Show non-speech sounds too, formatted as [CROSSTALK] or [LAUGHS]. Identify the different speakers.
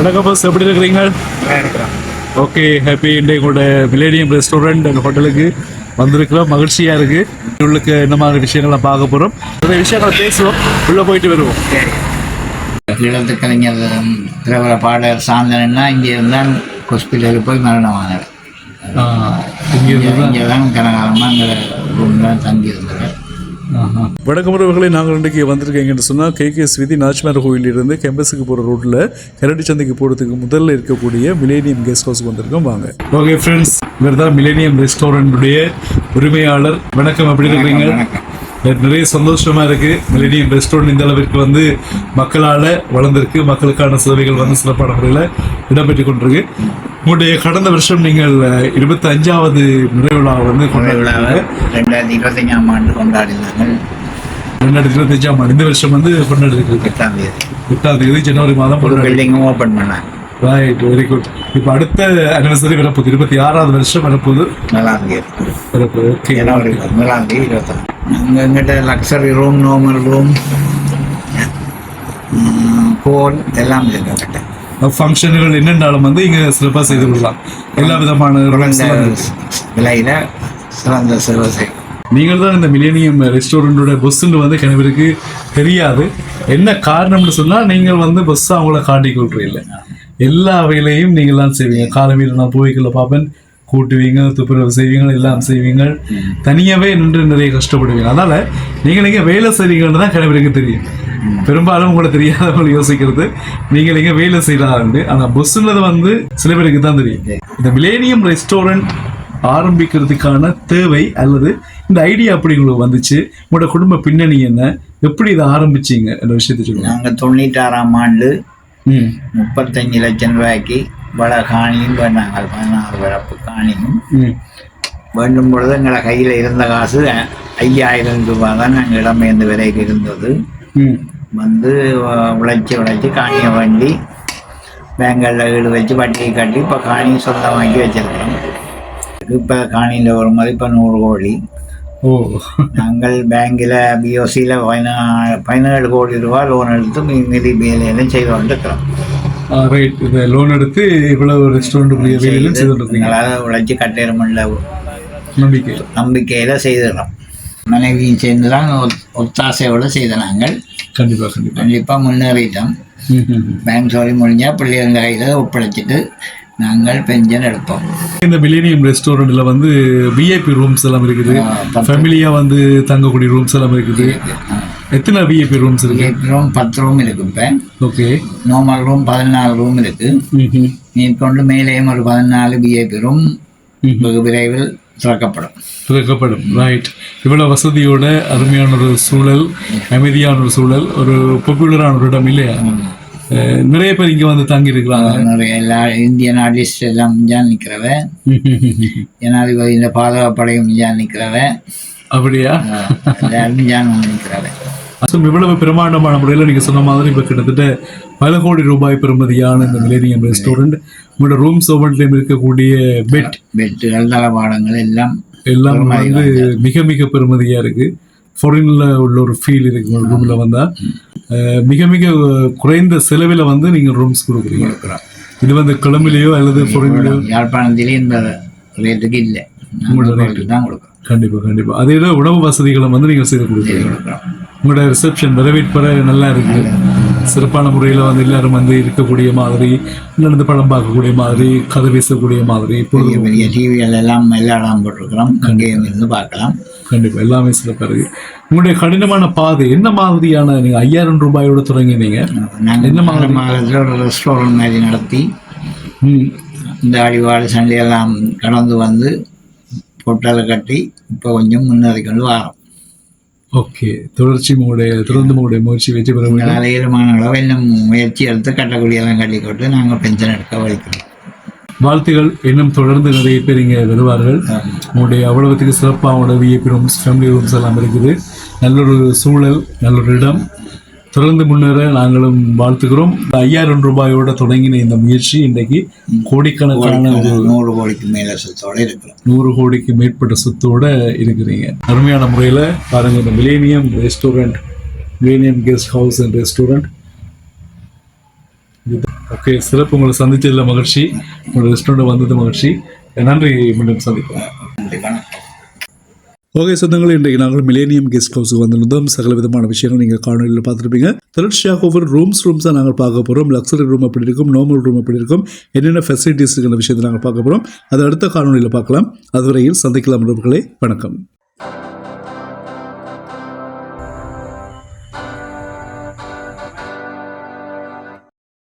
Speaker 1: வணக்கம் பஸ் எப்படி இருக்கிறீங்க ஓகே ஹாப்பி இன்றைக்கு கூட மிலேனியம் ரெஸ்டாரண்ட் அந்த ஹோட்டலுக்கு வந்திருக்கிறோம் மகிழ்ச்சியா இருக்கு உங்களுக்கு என்ன மாதிரி விஷயங்களை பார்க்க போறோம் நிறைய விஷயங்களை பேசுவோம் உள்ள போயிட்டு வருவோம்
Speaker 2: ஈழத்து கலைஞர் பிரபல பாடகர் சாந்தனா இங்கே இருந்தால் ஹாஸ்பிட்டலுக்கு போய் மரணமானார்
Speaker 1: இங்க
Speaker 2: இங்கே தான் கனகாலமாக அங்கே ரூமில் தங்கி இருந்தார்
Speaker 1: வணக்கம் உறவுகளை நாங்கள் இன்றைக்கு வந்திருக்கீங்கன்னு சொன்னால் கே. கே. ஸ்விதி நாச்சிமார் கோயிலிருந்து கேம்பஸுக்கு போகிற ரோட்டில் கரடி சந்தைக்கு போகிறதுக்கு முதல்ல இருக்கக்கூடிய மிலேனியம் கெஸ்ட் ஹவுஸ் வந்திருக்கோம். வாங்க. ஓகே ஃப்ரெண்ட்ஸ் இவர் தான் மிலேனியம் ரெஸ்டாரண்ட்டுடைய உரிமையாளர். வணக்கம் எப்படி இருக்கிறீங்க? நிறைய சந்தோஷமா இருக்கு. மிலேனியம் ரெஸ்டாரண்ட் இந்த அளவிற்கு வந்து மக்களால வளர்ந்திருக்கு. மக்களுக்கான சேவைகள் வந்து சிறப்பான முறையில் இடம்பெற்று கொண்டிருக்கு. உங்களுடைய கடந்த வருஷம் நீங்கள் இருபத்தி அஞ்சாவது நிறைவு விழா வந்து கொண்டாடுறாங்க
Speaker 2: ரெண்டாயிரத்தி இருபத்தஞ்சாம் ஆண்டு கொண்டாடினாங்க.
Speaker 1: ரெண்டாயிரத்தி இருபத்தஞ்சாம் ஆண்டு. இந்த வருஷம் வந்து கொண்டாடிருக்கு
Speaker 2: எட்டாம் தேதி.
Speaker 1: எட்டாம் தேதி ஜனவரி மாதம்
Speaker 2: ஒரு பில்டிங்கும் ஓப்பன் பண்ணாங்க.
Speaker 1: ரைட் வெரி குட் இப்போ அடுத்த அனிவர்சரி வரப்போகுது. இருபத்தி ஆறாவது வருஷம் வரப்போகுது.
Speaker 2: தேதி
Speaker 1: வரப்போகுது. ஓகே
Speaker 2: ஜனவரி தேதி இருபத்தாறு. எங்கிட்ட luxury room normal room hall எல்லாம் எங்கிட்ட.
Speaker 1: ஃபங்க்ஷன்கள் என்னென்னாலும் வந்து இங்க சிறப்பாக செய்து கொள்ளலாம். எல்லா விதமான
Speaker 2: விலையில் சிறந்த சிறுவசை
Speaker 1: நீங்கள் தான் இந்த மிலேனியம் ரெஸ்டாரண்டோட பஸ்ஸுன்னு வந்து கிணவருக்கு தெரியாது. என்ன காரணம்னு சொன்னால் நீங்கள் வந்து பஸ் அவங்கள காட்டிக் கொள்றீங்க. எல்லா வேலையும் நீங்கள் தான் செய்வீங்க காலமையில் நான் போய்க்குள்ள பார்ப்பேன். கூட்டுவீங்க துப்புரவு செய்வீங்க எல்லாம் செய்வீங்க தனியாவே நின்று நிறைய கஷ்டப்படுவீங்க. அதனால நீங்கள் நீங்க வேலை செய்வீங்கன்னு தான் கிணவருக்கு தெரியும். பெரும்பாலும் கூட தெரியாதவங்க யோசிக்கிறது. நீங்கள் இங்க வேலை செய்யலாண்டு ஆனா பஸ்ஸுன்றது வந்து சில பேருக்கு தான் தெரியும். இந்த மிலேனியம் ரெஸ்டாரண்ட் ஆரம்பிக்கிறதுக்கான தேவை அல்லது இந்த ஐடியா அப்படி உங்களுக்கு வந்துச்சு? உங்களோட குடும்ப பின்னணி என்ன? எப்படி இதை ஆரம்பிச்சீங்க? என்ற விஷயத்தை சொல்லுங்க.
Speaker 2: நாங்கள் தொண்ணூറ്റാறாம் ஆண்டு முப்பத்தஞ்சு லட்சம் ரூபாய்க்கு வள காணியும் வேண்டாங்க பதினாறு வரப்பு காணியும் வேண்டும் பொழுது எங்களை கையில் இருந்த காசு ஐயாயிரம் ரூபாய் தான் நாங்கள் இடம்பெயர்ந்த விலைக்கு இருந்தது வந்து உழைச்சி உழைச்சி காணியை வண்டி பேங்களில் ஈடு வச்சு வட்டியை கட்டி இப்போ காணி சொந்தமாக்கி வச்சிருக்கிறோம் இப்போ காணியில் ஒரு மதிப்பு நூறு கோடி நாங்கள் பேங்கில் பிஓசியில் பதினா பதினேழு கோடி ரூபா லோன் எடுத்து மீதி வேலையெல்லாம் செய்து கொண்டிருக்கிறோம்.
Speaker 1: ரைட் இந்த லோன் எடுத்து இவ்வளவு ரெஸ்டாரண்ட் வேலையிலும் செய்துட்டு இருக்கீங்க
Speaker 2: எங்களால் உழைச்சி கட்டிடமில்ல
Speaker 1: நம்பிக்கை.
Speaker 2: நம்பிக்கையில் செய்துகிறோம் மனைவியும் சேர்ந்து தான் ஒத்- ஒத்தாசையோடு செய்த நாங்கள்.
Speaker 1: கண்டிப்பா கண்டிப்பா.
Speaker 2: கண்டிப்பாக முன்னேறிட்டோம். பேங்க் சொல்லி முடிஞ்சால் பிள்ளைங்க கையில் ஒப்படைச்சிட்டு நாங்கள் பென்ஷன் எடுப்போம்.
Speaker 1: இந்த மிலேனியம் ரெஸ்டாரண்ட்ல வந்து விஐபி ரூம்ஸ் எல்லாம் இருக்குது.
Speaker 2: ஆ, பத்து.
Speaker 1: ஃபேமிலியா வந்து தங்கக்கூடிய ரூம்ஸ் எல்லாம் இருக்குது. எத்தனை விஐபி ரூம்ஸ் இருக்கு?
Speaker 2: ரூம் பத்து ரூம் இருக்கு இப்போ.
Speaker 1: ஓகே
Speaker 2: நார்மல் ரூம் பதினாலு ரூம் இருக்கு. மேற்கொண்டு மேலேயும் ஒரு பதினாலு பிஏபி ரூம் வெகு விரைவில் திறக்கப்படும்.
Speaker 1: திறக்கப்படும். ரைட் இவ்வளவு வசதியோட அருமையான ஒரு சூழல் அமைதியான ஒரு சூழல் ஒரு பாப்புலரான ஒரு இடம் இல்லையா? நிறைய பேர் இங்க வந்து தங்கி இருக்கிறாங்க
Speaker 2: நிறைய எல்லா இந்தியன் ஆர்டிஸ்ட் எல்லாம் இஞ்சால் நிற்கிறவ [LAUGHS] ஜனாதிபதியின் பாதுகாப்படையும் இஞ்சால் நிற்கிறவ
Speaker 1: அப்படியா?
Speaker 2: எல்லாரும் வந்து நிற்கிறவ
Speaker 1: அசும் இவ்வளவு பிரமாண்டமான முறையில் நீங்க சொன்ன மாதிரி இப்போ கிட்டத்தட்ட பல கோடி ரூபாய் பெறுமதியான இந்த மிலேனியம் ரெஸ்டாரண்ட் உங்களோட ரூம் சோவன்ட்லேயும் இருக்கக்கூடிய பெட்
Speaker 2: பெட்டுகள் தளபாடங்கள் எல்லாம்
Speaker 1: எல்லாம் வந்து மிக மிக பெருமதியா இருக்கு. ஃபாரின்ல உள்ள ஒரு ஃபீல் இருக்கு உங்க ரூம்ல வந்தா. அஹ் மிக மிக குறைந்த செலவில் வந்து நீங்க ரூம்ஸ் கொடுக்குறீங்க. இது வந்து கிளம்பிலேயோ அல்லது ஃபாரின்லயோ
Speaker 2: யாழ்ப்பாணத்திலே இந்த ரேட்டுக்கு இல்லை. நாங்கள் ரேட்டுக்கு தான் கொடுக்குறோம்.
Speaker 1: கண்டிப்பா கண்டிப்பா. அதே உணவு வசதிகளை வந்து நீங்க செய்து கொடுக்குறீங்க. உங்களோட ரிசப்ஷன் வரவேற்பறை நல்லா இருக்கு. சிறப்பான முறையில் வந்து எல்லாரும் வந்து இருக்கக்கூடிய மாதிரி நடந்து படம் பார்க்கக்கூடிய மாதிரி கதை பேசக்கூடிய மாதிரி
Speaker 2: பெரிய பெரிய டிவிகள் எல்லாம் எல்லா இடம் போட்டிருக்கிறோம். அங்கேயும் இருந்து பார்க்கலாம்.
Speaker 1: கண்டிப்பா எல்லாமே சிறப்பாக இருக்கு. உங்களுடைய கடினமான பாதை என்ன மாதிரியான நீங்க ஐயாயிரம் ரூபாயோட தொடங்கினீங்க?
Speaker 2: நாங்கள்
Speaker 1: என்ன
Speaker 2: மாதத்தில் ஒரு ரெஸ்டாரண்ட் மாதிரி நடத்தி இந்த அடிவாடு சண்டையெல்லாம் கடந்து வந்து பொட்டலை கட்டி இப்போ கொஞ்சம் முன்னேறி கொண்டு வரோம்.
Speaker 1: ஓகே தொடர்ச்சி உங்களுடைய தொடர்ந்து உங்களுடைய முயற்சி வெற்றி பெற வேண்டும்
Speaker 2: எங்களால் ஈரமான அளவு இன்னும் முயற்சி எடுத்து கட்டக்கூடியெல்லாம் கட்டி கொண்டு நாங்கள் பென்ஷன் எடுக்க வலிக்கிறோம்
Speaker 1: வாழ்த்துகள் இன்னும் தொடர்ந்து நிறைய பேர் இங்கே வருவார்கள் உங்களுடைய அவ்வளவுத்துக்கு சிறப்பாக உங்களோட விஐபி ரூம்ஸ் ஃபேமிலி ரூம்ஸ் எல்லாம் இருக்குது நல்ல ஒரு சூழல் நல்ல ஒரு இடம் தொடர்ந்து முன்னேற நாங்களும் வாழ்த்துக்கிறோம் இந்த ஐயாயிரம் ரூபாயோட தொடங்கின இந்த முயற்சி இன்றைக்கு கோடிக்கணக்கான
Speaker 2: நூறு கோடிக்கு மேலே சொத்தோடு இருக்கிறோம்.
Speaker 1: நூறு கோடிக்கு மேற்பட்ட சொத்தோட இருக்கிறீங்க. அருமையான முறையில் பாருங்க இந்த millennium restaurant millennium guest house and restaurant okay சிறப்பு. உங்களை சந்திச்சதில் மகிழ்ச்சி. உங்களோட ரெஸ்டாரண்ட் வந்தது மகிழ்ச்சி. நன்றி மீண்டும் சந்திப்போம். ஓகே சொந்தங்கள் இன்றைக்கு நாங்கள் மிலேனியம் கெஸ்ட் ஹவுஸுக்கு வந்திருந்தோம். சகல விதமான விஷயங்கள் நீங்கள் காணொலியில் பார்த்துருப்பீங்க. தொடர்ச்சியாக ஒவ்வொரு ரூம்ஸ் ரூம்ஸாக நாங்கள் பார்க்க போகிறோம் லக்ஸரி ரூம் எப்படி இருக்கும்? நார்மல் ரூம் எப்படி இருக்கும்? என்னென்ன ஃபெசிலிட்டிஸ் இருக்கிற விஷயத்தை நாங்கள் பார்க்க போகிறோம் அதை அடுத்த காணொலியில் பார்க்கலாம். அதுவரையில் சந்திக்கலாம் நண்பர்களே. வணக்கம்.